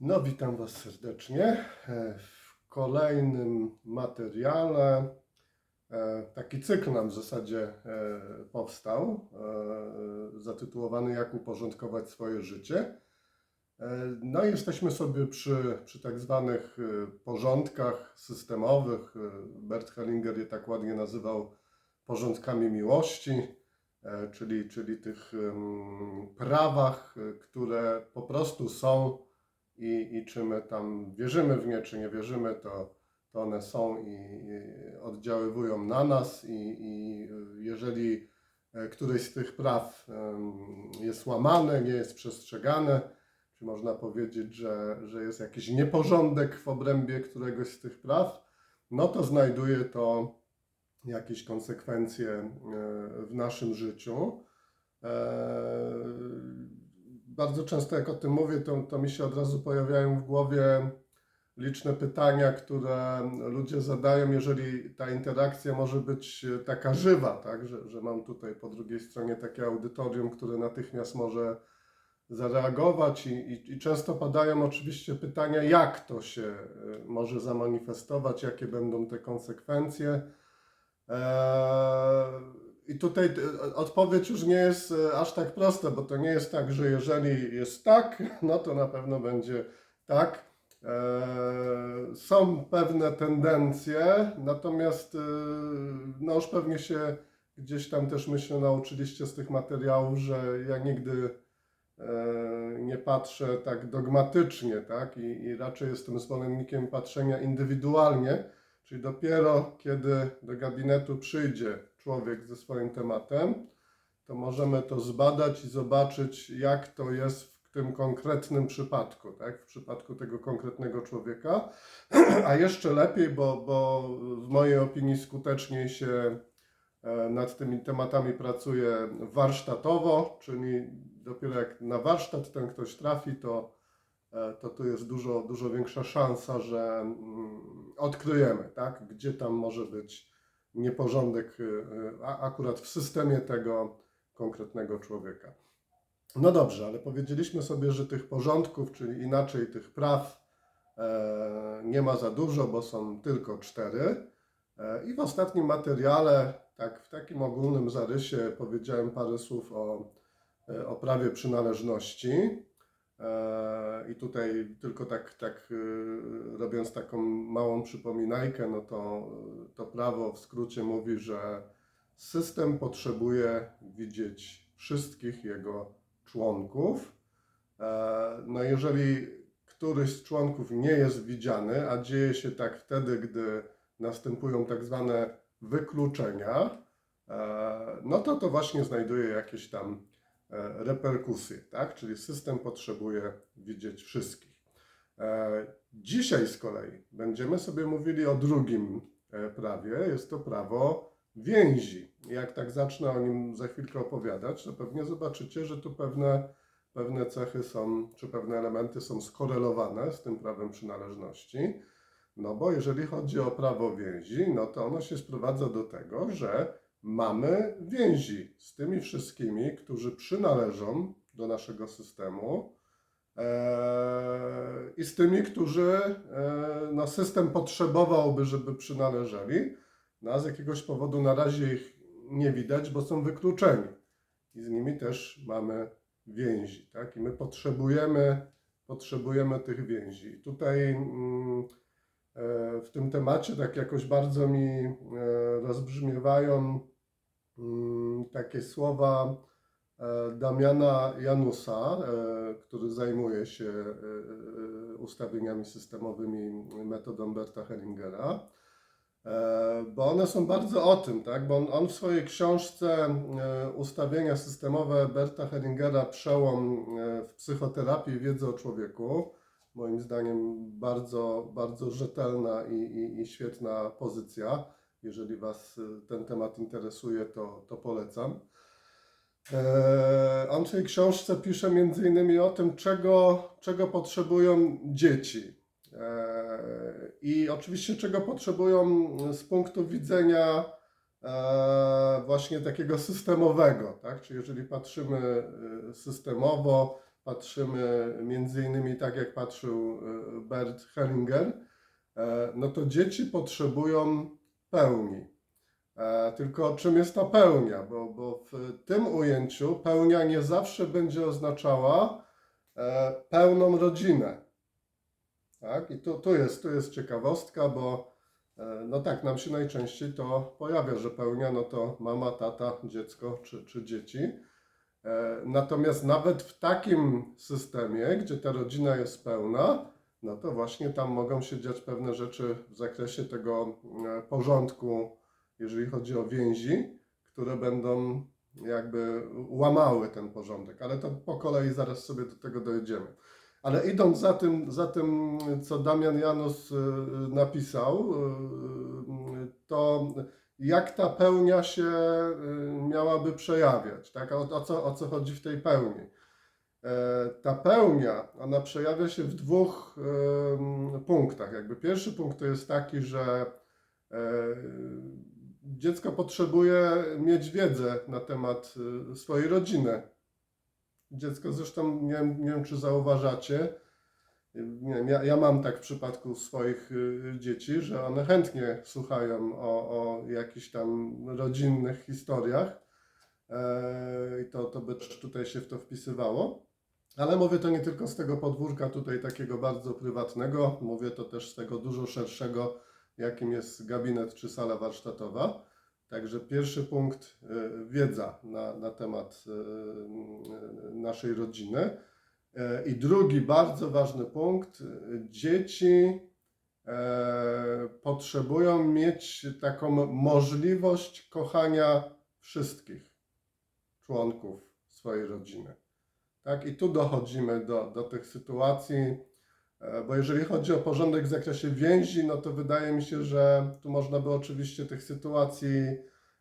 No, witam Was serdecznie e, w kolejnym materiale. E, Taki cykl nam w zasadzie e, powstał, zatytułowany Jak uporządkować swoje życie. No, jesteśmy sobie przy, przy tak zwanych porządkach systemowych. Bert Hellinger je tak ładnie nazywał porządkami miłości, czyli, czyli tych prawach, które po prostu są i, i czy my tam wierzymy w nie, czy nie wierzymy, to, to one są i, i oddziaływują na nas i, i jeżeli e, któreś z tych praw jest łamane, nie jest przestrzegane, czy można powiedzieć, że, że jest jakiś nieporządek w obrębie któregoś z tych praw, no to znajduje to jakieś konsekwencje e, w naszym życiu. Bardzo często, jak o tym mówię, to, to mi się od razu pojawiają w głowie liczne pytania, które ludzie zadają, jeżeli ta interakcja może być e, taka żywa, tak? że, że mam tutaj po drugiej stronie takie audytorium, które natychmiast może zareagować i, i, i często padają oczywiście pytania, jak to się e, może zamanifestować, jakie będą te konsekwencje. Eee, I tutaj e, odpowiedź już nie jest e, aż tak prosta, bo to nie jest tak, że jeżeli jest tak, no to na pewno będzie tak. Eee, Są pewne tendencje, natomiast e, no już pewnie się gdzieś tam też myślę nauczyliście z tych materiałów, że ja nigdy e, nie patrzę tak dogmatycznie, tak? I, i raczej jestem zwolennikiem patrzenia indywidualnie, czyli dopiero kiedy do gabinetu przyjdzie człowiek ze swoim tematem, to możemy to zbadać i zobaczyć, jak to jest w tym konkretnym przypadku, tak? w przypadku tego konkretnego człowieka. A jeszcze lepiej, bo, bo w mojej opinii skuteczniej się e, nad tymi tematami pracuje warsztatowo, czyli dopiero jak na warsztat ten ktoś trafi, to, e, to tu jest dużo, dużo większa szansa, że mm, odkryjemy, tak? gdzie tam może być nieporządek e, a, akurat w systemie tego konkretnego człowieka. No dobrze, ale powiedzieliśmy sobie, że tych porządków, czyli inaczej tych praw e, nie ma za dużo, bo są tylko cztery. E, I w ostatnim materiale, tak w takim ogólnym zarysie, powiedziałem parę słów o, e, o prawie przynależności. E, I tutaj tylko tak, tak e, robiąc taką małą przypominajkę, no to, to prawo w skrócie mówi, że system potrzebuje widzieć wszystkich jego członków. E, No jeżeli któryś z członków nie jest widziany, a dzieje się tak wtedy, gdy następują tak zwane wykluczenia, e, no to to właśnie znajduje jakieś tam e, reperkusje, tak? Czyli system potrzebuje widzieć wszystkich. E, Dzisiaj z kolei będziemy sobie mówili o drugim e, prawie. Jest to prawo więzi. Jak tak zacznę o nim za chwilkę opowiadać, to pewnie zobaczycie, że tu pewne, pewne cechy są, czy pewne elementy są skorelowane z tym prawem przynależności. No bo jeżeli chodzi o prawo więzi, no to ono się sprowadza do tego, że mamy więzi z tymi wszystkimi, którzy przynależą do naszego systemu e, i z tymi, którzy e, no, system potrzebowałby, żeby przynależeli, no a z jakiegoś powodu na razie ich nie widać, bo są wykluczeni. I z nimi też mamy więzi, tak? I my potrzebujemy, potrzebujemy tych więzi. I tutaj mm, w tym temacie tak jakoś bardzo mi e, rozbrzmiewają mm, takie słowa e, Damiana Janusa, e, który zajmuje się e, e, ustawieniami systemowymi metodą Berta Hellingera. E, Bo one są bardzo o tym, tak? Bo on, on w swojej książce e, Ustawienia systemowe Berta Hellingera Przełom e, w psychoterapii wiedzy o człowieku, moim zdaniem bardzo, bardzo rzetelna i, i, i świetna pozycja. Jeżeli Was e, ten temat interesuje, to, to polecam. E, On w książce pisze innymi o tym, czego, czego potrzebują dzieci. E, I oczywiście czego potrzebują z punktu widzenia e, właśnie takiego systemowego, tak? Czyli jeżeli patrzymy e, systemowo, patrzymy między innymi tak jak patrzył e, Bert Hellinger, e, no to dzieci potrzebują pełni. E, Tylko czym jest ta pełnia? Bo, bo w tym ujęciu pełnia nie zawsze będzie oznaczała pełną rodzinę. Tak? I tu, jest, tu jest ciekawostka, bo no tak, nam się najczęściej to pojawia, że pełnia no to mama, tata, dziecko czy, czy dzieci. E, Natomiast nawet w takim systemie, gdzie ta rodzina jest pełna, no to właśnie tam mogą się dziać pewne rzeczy w zakresie tego e, porządku, jeżeli chodzi o więzi, które będą jakby łamały ten porządek. Ale to po kolei zaraz sobie do tego dojdziemy. Ale idąc za tym, za tym co Damian Janus y, napisał, to jak ta pełnia się y, miałaby przejawiać, tak? O, o, co, o co chodzi w tej pełni? E, Ta pełnia, ona przejawia się w dwóch punktach. Jakby pierwszy punkt to jest taki, że e, dziecko potrzebuje mieć wiedzę na temat y, swojej rodziny. Dziecko zresztą, nie, nie wiem czy zauważacie, nie wiem, ja, ja mam tak w przypadku swoich y, dzieci, że one chętnie słuchają o, o jakichś tam rodzinnych historiach e, i to, to by tutaj się w to wpisywało. Ale mówię to nie tylko z tego podwórka tutaj takiego bardzo prywatnego, mówię to też z tego dużo szerszego, jakim jest gabinet czy sala warsztatowa. Także pierwszy punkt y, wiedza na, na temat y, y, naszej rodziny. E, I drugi bardzo ważny punkt, dzieci e, potrzebują mieć taką możliwość kochania wszystkich członków swojej rodziny. Tak? I tu dochodzimy do, do tych sytuacji, e, bo jeżeli chodzi o porządek w zakresie więzi, no to wydaje mi się, że tu można by oczywiście tych sytuacji,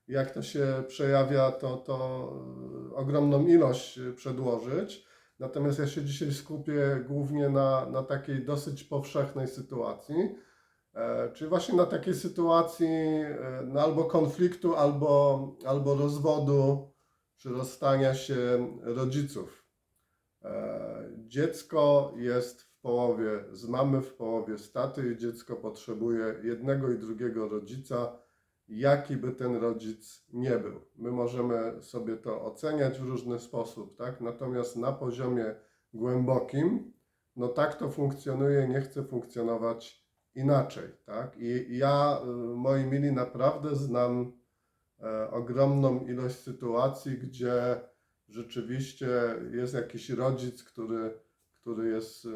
jak to się przejawia, to, to ogromną ilość przedłożyć. Natomiast ja się dzisiaj skupię głównie na, na takiej dosyć powszechnej sytuacji, e, czyli właśnie na takiej sytuacji e, no albo konfliktu, albo, albo rozwodu, czy rozstania się rodziców. E, Dziecko jest w połowie z mamy, w połowie z taty i dziecko potrzebuje jednego i drugiego rodzica, jaki by ten rodzic nie był. My możemy sobie to oceniać w różny sposób, tak? Natomiast na poziomie głębokim, no tak to funkcjonuje, nie chce funkcjonować inaczej, tak? I ja, y, moi mili, naprawdę znam e, ogromną ilość sytuacji, gdzie rzeczywiście jest jakiś rodzic, który, który jest e,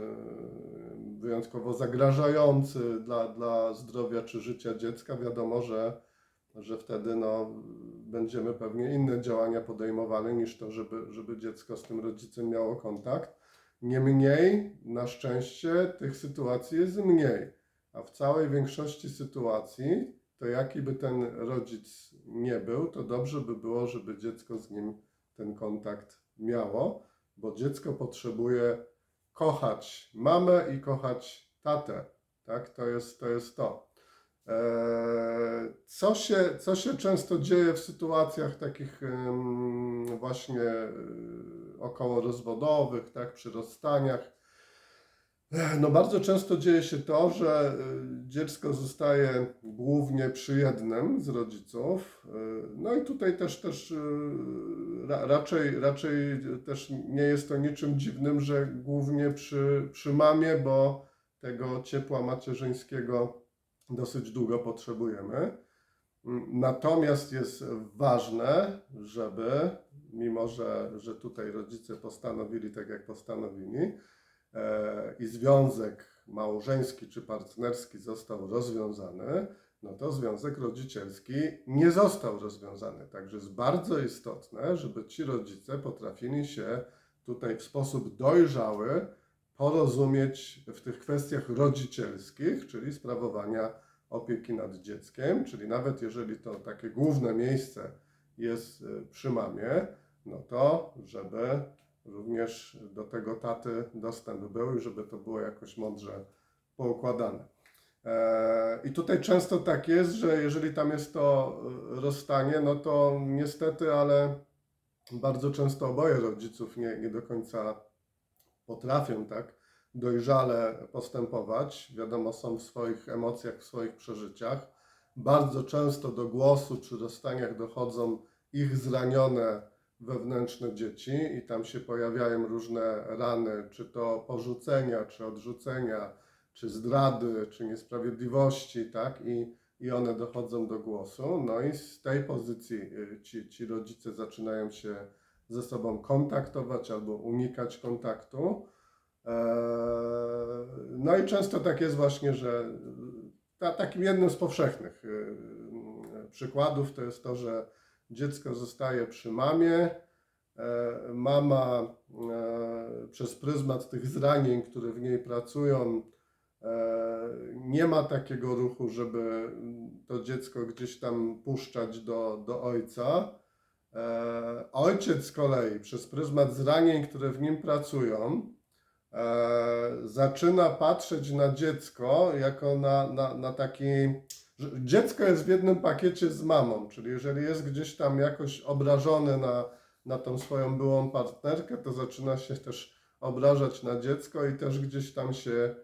wyjątkowo zagrażający dla, dla zdrowia czy życia dziecka. Wiadomo, że, że wtedy no, będziemy pewnie inne działania podejmowane niż to, żeby, żeby dziecko z tym rodzicem miało kontakt. Niemniej, na szczęście, tych sytuacji jest mniej. A w całej większości sytuacji, to jaki by ten rodzic nie był, to dobrze by było, żeby dziecko z nim ten kontakt miało, bo dziecko potrzebuje kochać mamę i kochać tatę. Tak, to jest to. Jest to. Eee, Co się, co się często dzieje w sytuacjach takich właśnie e, około rozwodowych, tak, przy rozstaniach? No bardzo często dzieje się to, że dziecko zostaje głównie przy jednym z rodziców. No i tutaj też, też ra, raczej, raczej też nie jest to niczym dziwnym, że głównie przy, przy mamie, bo tego ciepła macierzyńskiego dosyć długo potrzebujemy. Natomiast jest ważne, żeby, mimo że, że tutaj rodzice postanowili tak, jak postanowili, e, i związek małżeński czy partnerski został rozwiązany, no to związek rodzicielski nie został rozwiązany. Także jest bardzo istotne, żeby ci rodzice potrafili się tutaj w sposób dojrzały porozumieć w tych kwestiach rodzicielskich, czyli sprawowania opieki nad dzieckiem, czyli nawet jeżeli to takie główne miejsce jest y, przy mamie, no to żeby również do tego taty dostęp był i żeby to było jakoś mądrze poukładane. E, I tutaj często tak jest, że jeżeli tam jest to y, rozstanie, no to niestety, ale bardzo często oboje rodziców nie, nie do końca potrafią tak dojrzale postępować. Wiadomo, są w swoich emocjach, w swoich przeżyciach. Bardzo często do głosu przy rozstaniach dochodzą ich zranione wewnętrzne dzieci i tam się pojawiają różne rany, czy to porzucenia, czy odrzucenia, czy zdrady, czy niesprawiedliwości, tak? I, i one dochodzą do głosu. No i z tej pozycji y, ci, ci rodzice zaczynają się ze sobą kontaktować albo unikać kontaktu. Eee, No i często tak jest właśnie, że ta, takim jednym z powszechnych y, przykładów to jest to, że dziecko zostaje przy mamie. E, Mama e, przez pryzmat tych zranień, które w niej pracują, e, nie ma takiego ruchu, żeby to dziecko gdzieś tam puszczać do, do ojca. E, Ojciec z kolei przez pryzmat zranień, które w nim pracują, e, zaczyna patrzeć na dziecko jako na, na, na taki. Dziecko jest w jednym pakiecie z mamą, czyli jeżeli jest gdzieś tam jakoś obrażony na, na tą swoją byłą partnerkę, to zaczyna się też obrażać na dziecko i też gdzieś tam się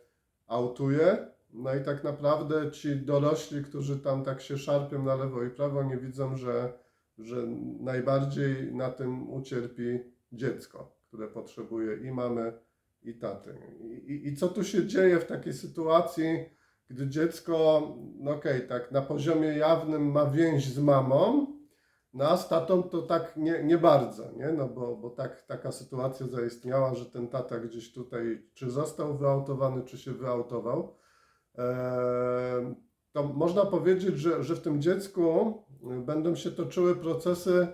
autuje. No i tak naprawdę ci dorośli, którzy tam tak się szarpią na lewo i prawo, nie widzą, że, że najbardziej na tym ucierpi dziecko, które potrzebuje i mamy, i taty. I, i, i co tu się dzieje w takiej sytuacji, gdy dziecko, no okej, tak na poziomie jawnym ma więź z mamą, no a z tatą to tak nie, nie bardzo, nie? No bo, bo tak, taka sytuacja zaistniała, że ten tata gdzieś tutaj czy został wyautowany, czy się wyautował. Eee, to można powiedzieć, że, że w tym dziecku będą się toczyły procesy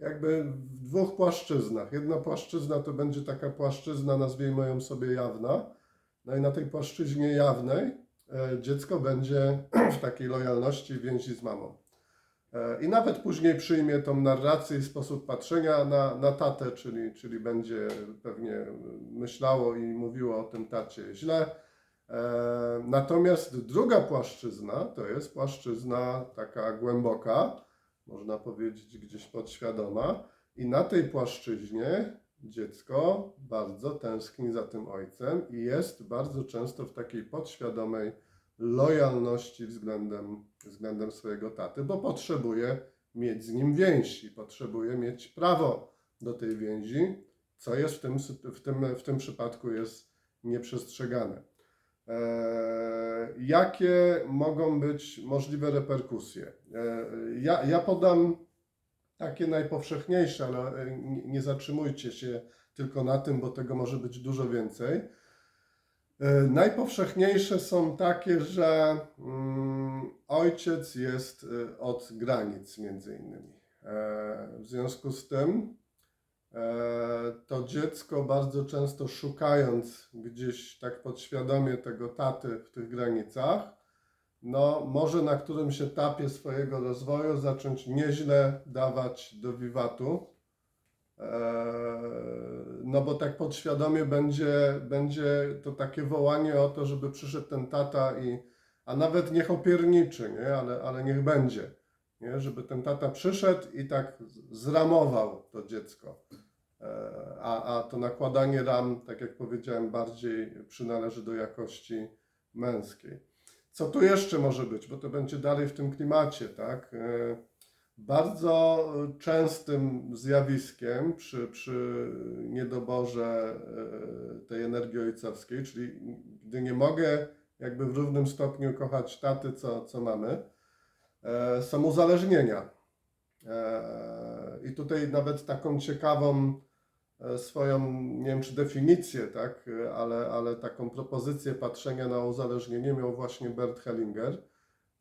jakby w dwóch płaszczyznach. Jedna płaszczyzna to będzie taka płaszczyzna, nazwijmy ją sobie jawna. No i na tej płaszczyźnie jawnej e, dziecko będzie w takiej lojalności więzi z mamą. E, I nawet później przyjmie tą narrację i sposób patrzenia na, na tatę, czyli, czyli będzie pewnie myślało i mówiło o tym tacie źle. E, Natomiast druga płaszczyzna to jest płaszczyzna taka głęboka, można powiedzieć gdzieś podświadoma, i na tej płaszczyźnie dziecko bardzo tęskni za tym ojcem i jest bardzo często w takiej podświadomej lojalności względem, względem swojego taty, bo potrzebuje mieć z nim więź i potrzebuje mieć prawo do tej więzi, co jest w tym, w tym, w tym przypadku jest nieprzestrzegane. Eee, jakie mogą być możliwe reperkusje? Eee, ja, ja podam takie najpowszechniejsze, ale e, nie- zatrzymujcie się tylko na tym, bo tego może być dużo więcej. E, Najpowszechniejsze są takie, że mm, ojciec jest e, od granic, między innymi. E, W związku z tym e, to dziecko bardzo często szukając gdzieś tak podświadomie tego taty w tych granicach, no może na którymś etapie swojego rozwoju zacząć nieźle dawać do wiwatu. Eee, No bo tak podświadomie będzie, będzie to takie wołanie o to, żeby przyszedł ten tata i, a nawet niech opierniczy, nie? Ale, ale niech będzie, nie? Żeby ten tata przyszedł i tak zramował to dziecko. Eee, A, a to nakładanie ram, tak jak powiedziałem, bardziej przynależy do jakości męskiej. Co tu jeszcze może być, bo to będzie dalej w tym klimacie, tak? Eee, bardzo częstym zjawiskiem przy, przy niedoborze e, tej energii ojcowskiej, czyli gdy nie mogę jakby w równym stopniu kochać taty, co, co mamy, e, są uzależnienia. E, I tutaj nawet taką ciekawą e, swoją, nie wiem czy definicję, tak, ale, ale taką propozycję patrzenia na uzależnienie miał właśnie Bert Hellinger.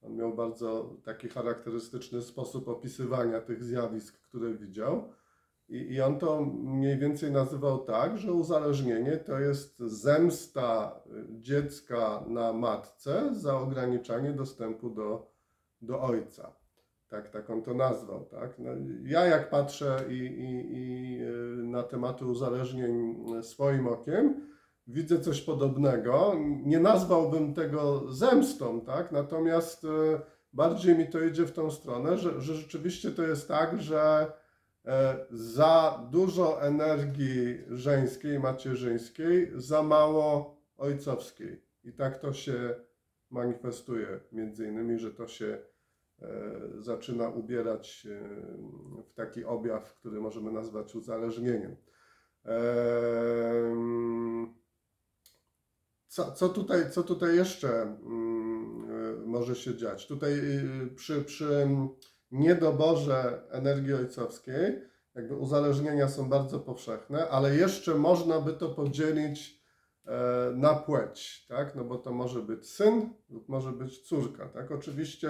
On miał bardzo taki charakterystyczny sposób opisywania tych zjawisk, które widział. I, I on to mniej więcej nazywał tak, że uzależnienie to jest zemsta dziecka na matce za ograniczanie dostępu do, do ojca. Tak, tak on to nazwał. Tak? No, ja jak patrzę i, i, i y, na tematy uzależnień swoim okiem, widzę coś podobnego. Nie nazwałbym tego zemstą, tak? Natomiast e, bardziej mi to idzie w tą stronę, że, że rzeczywiście to jest tak, że e, za dużo energii żeńskiej, macierzyńskiej, za mało ojcowskiej. I tak to się manifestuje, między innymi, że to się e, zaczyna ubierać e, w taki objaw, który możemy nazwać uzależnieniem. Em, Co, co, tutaj, co tutaj jeszcze mm, e, może się dziać? Tutaj przy, przy niedoborze energii ojcowskiej, jakby uzależnienia są bardzo powszechne, ale jeszcze można by to podzielić e, na płeć, tak? No bo to może być syn lub może być córka, tak? Oczywiście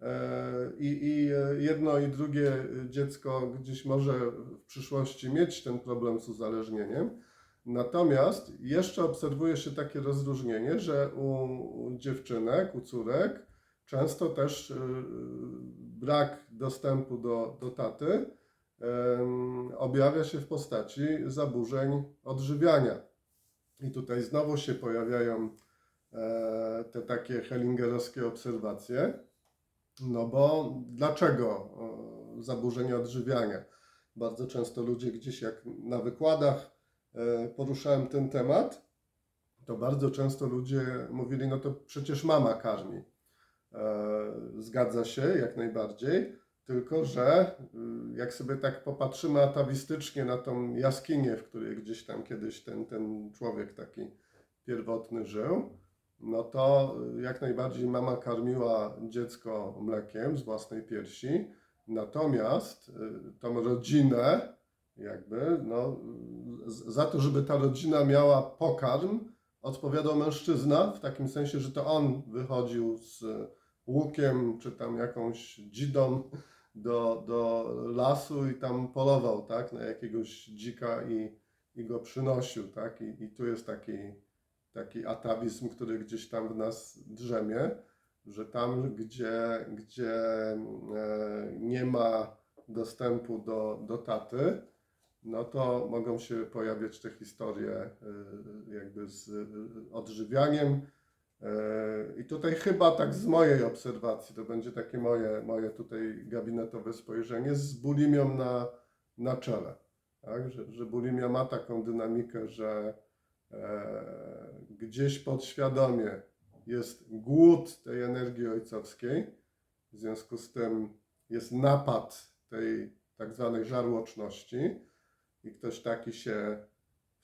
e, i, i jedno i drugie dziecko gdzieś może w przyszłości mieć ten problem z uzależnieniem. Natomiast jeszcze obserwuje się takie rozróżnienie, że u dziewczynek, u córek często też brak dostępu do, do taty objawia się w postaci zaburzeń odżywiania. I tutaj znowu się pojawiają e, te takie hellingerowskie obserwacje. No bo dlaczego o, zaburzenia odżywiania? Bardzo często ludzie gdzieś jak na wykładach e, poruszałem ten temat, to bardzo często ludzie mówili, no to przecież mama karmi. E, Zgadza się, jak najbardziej, tylko że y, jak sobie tak popatrzymy atawistycznie na tą jaskinię, w której gdzieś tam kiedyś ten, ten człowiek taki pierwotny żył, no to y, jak najbardziej mama karmiła dziecko mlekiem z własnej piersi, natomiast y, tą rodzinę, jakby, no, za to, żeby ta rodzina miała pokarm, odpowiadał mężczyzna, w takim sensie, że to on wychodził z łukiem czy tam jakąś dzidą do, do lasu i tam polował, tak, na jakiegoś dzika i, i go przynosił, tak, i, i tu jest taki, taki atawizm, który gdzieś tam w nas drzemie, że tam, gdzie, gdzie e, nie ma dostępu do, do taty, no to mogą się pojawiać te historie y, jakby z y, odżywianiem. E, I tutaj chyba tak z mojej obserwacji, to będzie takie moje, moje tutaj gabinetowe spojrzenie, z bulimią na, na czele. Tak? Że, że bulimia ma taką dynamikę, że e, gdzieś podświadomie jest głód tej energii ojcowskiej, w związku z tym jest napad tej tak zwanej żarłoczności i ktoś taki się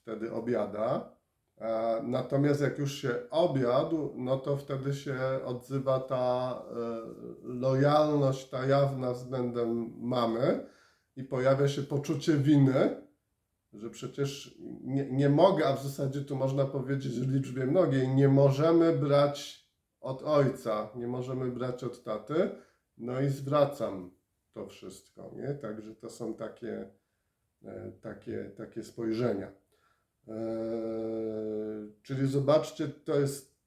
wtedy objada. A Natomiast jak już się objadł, no to wtedy się odzywa ta e, lojalność, ta jawna względem mamy i pojawia się poczucie winy, że przecież nie, nie mogę, a w zasadzie tu można powiedzieć w liczbie mnogiej, nie możemy brać od ojca, nie możemy brać od taty, no i zwracam to wszystko, nie? Także to są takie, e, takie, takie spojrzenia. Eee, Czyli zobaczcie, to jest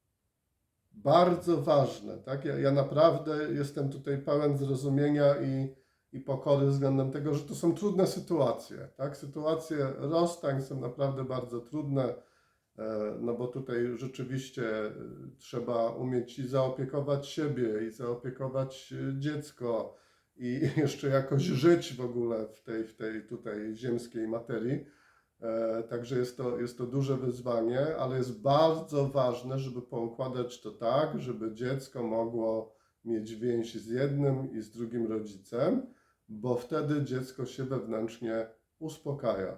bardzo ważne. Tak? Ja, ja naprawdę jestem tutaj pełen zrozumienia i, i pokory względem tego, że to są trudne sytuacje. Tak? Sytuacje rozstań są naprawdę bardzo trudne, e, no bo tutaj rzeczywiście e, trzeba umieć i zaopiekować siebie, i zaopiekować e, dziecko, i jeszcze jakoś żyć w ogóle w tej, w tej tutaj ziemskiej materii. E, Także jest to, jest to duże wyzwanie, ale jest bardzo ważne, żeby poukładać to tak, żeby dziecko mogło mieć więź z jednym i z drugim rodzicem, bo wtedy dziecko się wewnętrznie uspokaja.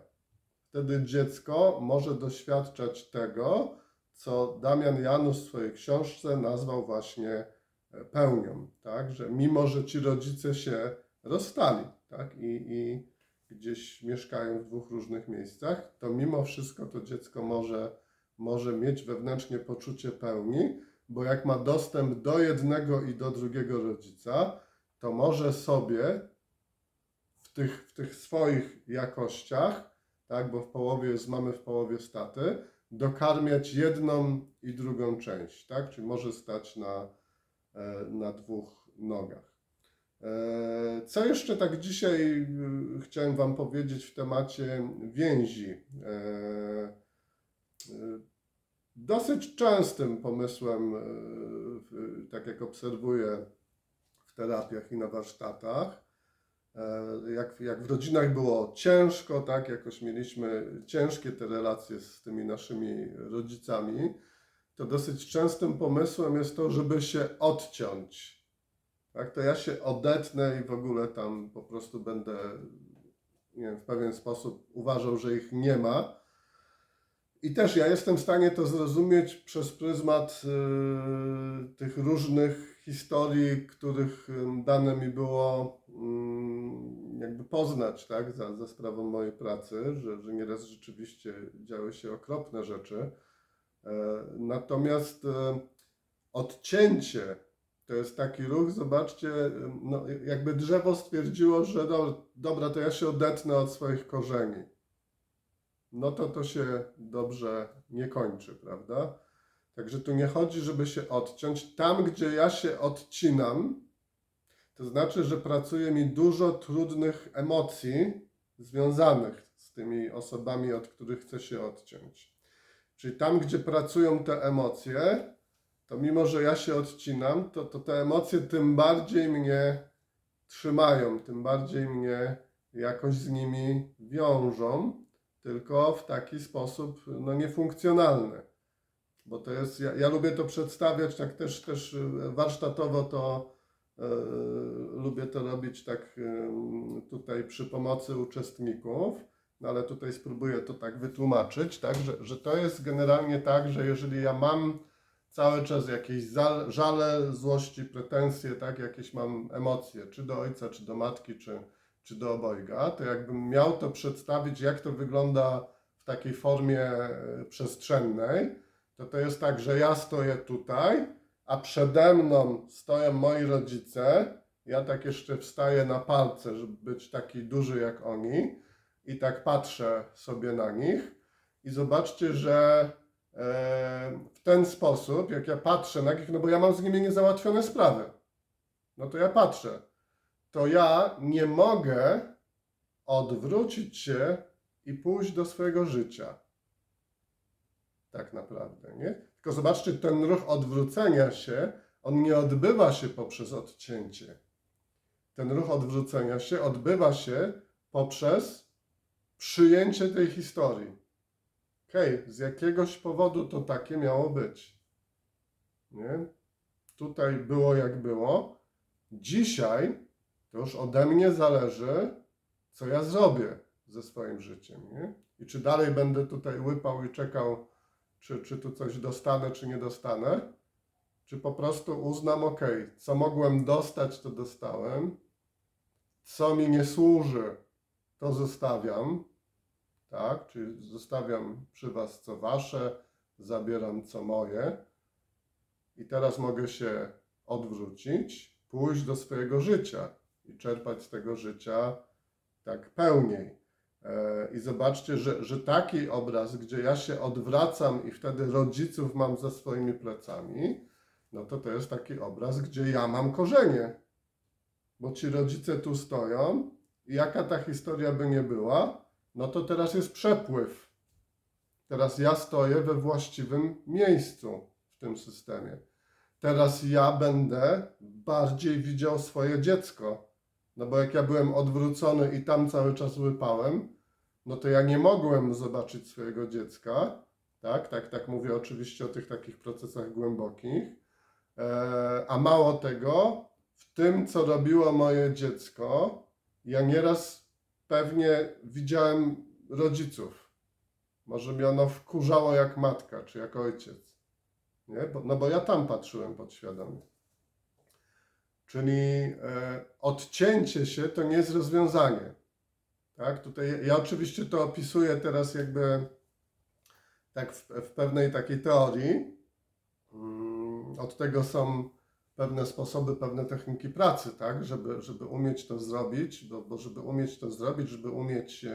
Wtedy dziecko może doświadczać tego, co Damian Janusz w swojej książce nazwał właśnie e, pełnią, tak? Że mimo, że ci rodzice się rozstali, tak? I, i gdzieś mieszkają w dwóch różnych miejscach, to mimo wszystko to dziecko może, może mieć wewnętrznie poczucie pełni, bo jak ma dostęp do jednego i do drugiego rodzica, to może sobie w tych, w tych swoich jakościach, tak, bo w połowie jest mamy, w połowie staty, dokarmiać jedną i drugą część, tak, czyli może stać na, e, na dwóch nogach. E, Co jeszcze tak dzisiaj y, chciałem Wam powiedzieć w temacie więzi? E, Dosyć częstym pomysłem, tak jak obserwuję w terapiach i na warsztatach, e, jak, jak w rodzinach było ciężko, tak, jakoś mieliśmy ciężkie te relacje z tymi naszymi rodzicami, to dosyć częstym pomysłem jest to, żeby się odciąć. Tak, to ja się odetnę i w ogóle tam po prostu będę nie wiem, w pewien sposób uważał, że ich nie ma. I też ja jestem w stanie to zrozumieć przez pryzmat y, tych różnych historii, których dane mi było ym, jakby poznać, tak, za, za sprawą mojej pracy, że, że nieraz rzeczywiście działy się okropne rzeczy. E, natomiast e, odcięcie to jest taki ruch, zobaczcie, no, jakby drzewo stwierdziło, że do, dobra, to ja się odetnę od swoich korzeni no to to się dobrze nie kończy, prawda? Także tu nie chodzi, żeby się odciąć. Tam, gdzie ja się odcinam, to znaczy, że pracuje mi dużo trudnych emocji związanych z tymi osobami, od których chcę się odciąć. Czyli tam, gdzie pracują te emocje, to mimo, że ja się odcinam, to, to te emocje tym bardziej mnie trzymają, tym bardziej mnie jakoś z nimi wiążą tylko w taki sposób no, niefunkcjonalny. Bo to jest, ja, ja lubię to przedstawiać tak też, też y, warsztatowo to e, lubię to robić tak em, tutaj przy pomocy uczestników, no ale tutaj spróbuję to tak wytłumaczyć, tak, że, że to jest generalnie tak, że jeżeli ja mam cały czas jakieś żale, złości, pretensje, tak, jakieś mam emocje, czy do ojca, czy do matki, czy, czy do obojga, to jakbym miał to przedstawić, jak to wygląda w takiej formie e, przestrzennej, to to jest tak, że ja stoję tutaj, a przede mną stoją moi rodzice, ja tak jeszcze wstaję na palce, żeby być taki duży jak oni i tak patrzę sobie na nich. I zobaczcie, że w ten sposób, jak ja patrzę na nich, no bo ja mam z nimi niezałatwione sprawy, no to ja patrzę, to ja nie mogę odwrócić się i pójść do swojego życia. Tak naprawdę, nie? Tylko zobaczcie, ten ruch odwrócenia się, on nie odbywa się poprzez odcięcie. Ten ruch odwrócenia się odbywa się poprzez przyjęcie tej historii. Okej, z jakiegoś powodu to takie miało być. Nie? Tutaj było jak było. Dzisiaj to już ode mnie zależy, co ja zrobię ze swoim życiem. Nie? I czy dalej będę tutaj łypał i czekał, czy, czy tu coś dostanę, czy nie dostanę, czy po prostu uznam, ok, co mogłem dostać, to dostałem, co mi nie służy, to zostawiam, tak? Czyli zostawiam przy Was co Wasze, zabieram co moje. I teraz mogę się odwrócić, pójść do swojego życia i czerpać z tego życia tak pełniej. E, I zobaczcie, że, że taki obraz, gdzie ja się odwracam i wtedy rodziców mam za swoimi plecami, no to to jest taki obraz, gdzie ja mam korzenie. Bo ci rodzice tu stoją i jaka ta historia by nie była, no to teraz jest przepływ. Teraz ja stoję we właściwym miejscu w tym systemie. Teraz ja będę bardziej widział swoje dziecko. No bo jak ja byłem odwrócony i tam cały czas łypałem, no to ja nie mogłem zobaczyć swojego dziecka. Tak, tak, tak mówię oczywiście o tych takich procesach głębokich. E, a mało tego, w tym, co robiło moje dziecko, ja nieraz pewnie widziałem rodziców. Może mnie ono wkurzało jak matka, czy jak ojciec. Nie? No bo ja tam patrzyłem podświadomie. Czyli e, odcięcie się to nie jest rozwiązanie. Tak? Tutaj ja oczywiście to opisuję teraz jakby tak w, w pewnej takiej teorii. Mm, Od tego są pewne sposoby, pewne techniki pracy, tak? Żeby, żeby umieć to zrobić, bo, bo żeby umieć to zrobić, żeby umieć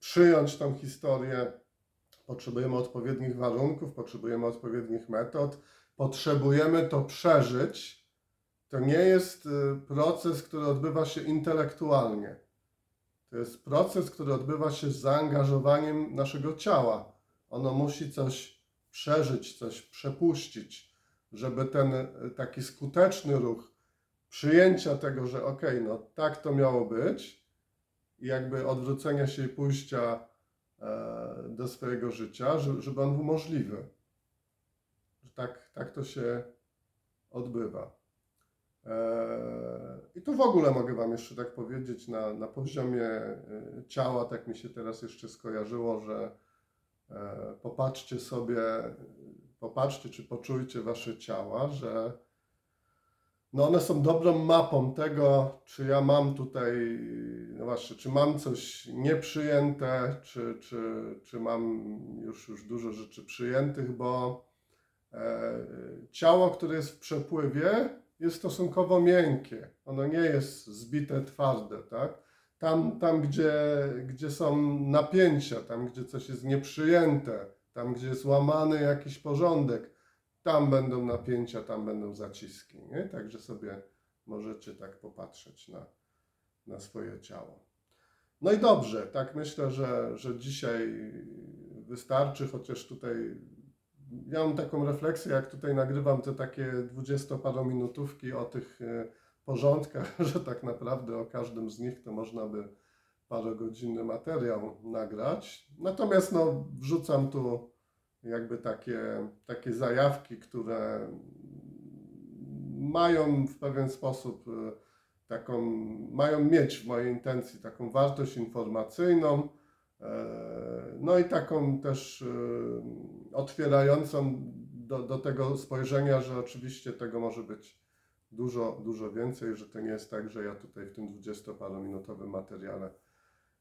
przyjąć tą historię, potrzebujemy odpowiednich warunków, potrzebujemy odpowiednich metod, potrzebujemy to przeżyć. To nie jest y, proces, który odbywa się intelektualnie. To jest proces, który odbywa się z zaangażowaniem naszego ciała. Ono musi coś przeżyć, coś przepuścić, żeby ten y, taki skuteczny ruch przyjęcia tego, że okej, no tak to miało być i jakby odwrócenia się i pójścia e, do swojego życia, że- żeby on był możliwy. Tak, tak to się odbywa. E, I tu w ogóle mogę Wam jeszcze tak powiedzieć, na, na poziomie e, ciała, tak mi się teraz jeszcze skojarzyło, że e, popatrzcie sobie, popatrzcie czy poczujcie Wasze ciała, że no one są dobrą mapą tego, czy ja mam tutaj, no właśnie, czy mam coś nieprzyjęte, czy, czy, czy mam już, już dużo rzeczy przyjętych, bo e, ciało, które jest w przepływie, jest stosunkowo miękkie. Ono nie jest zbite, twarde, tak? Tam, tam gdzie, gdzie są napięcia, tam gdzie coś jest nieprzyjęte, tam gdzie jest łamany jakiś porządek, tam będą napięcia, tam będą zaciski, nie? Także sobie możecie tak popatrzeć na, na swoje ciało. No i dobrze, tak myślę, że, że dzisiaj wystarczy, chociaż tutaj ja mam taką refleksję, jak tutaj nagrywam te takie dwudziestoparominutówki o tych e, porządkach, że tak naprawdę o każdym z nich to można by parogodzinny materiał nagrać. Natomiast no, wrzucam tu jakby takie, takie zajawki, które mają w pewien sposób e, taką, mają mieć w mojej intencji taką wartość informacyjną, e, no i taką też e, otwierającą do, do tego spojrzenia, że oczywiście tego może być dużo, dużo więcej, że to nie jest tak, że ja tutaj w tym dwudziestoparominutowym materiale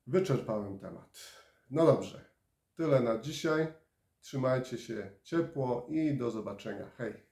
wyczerpałem temat. No dobrze, tyle na dzisiaj. Trzymajcie się ciepło i do zobaczenia. Hej!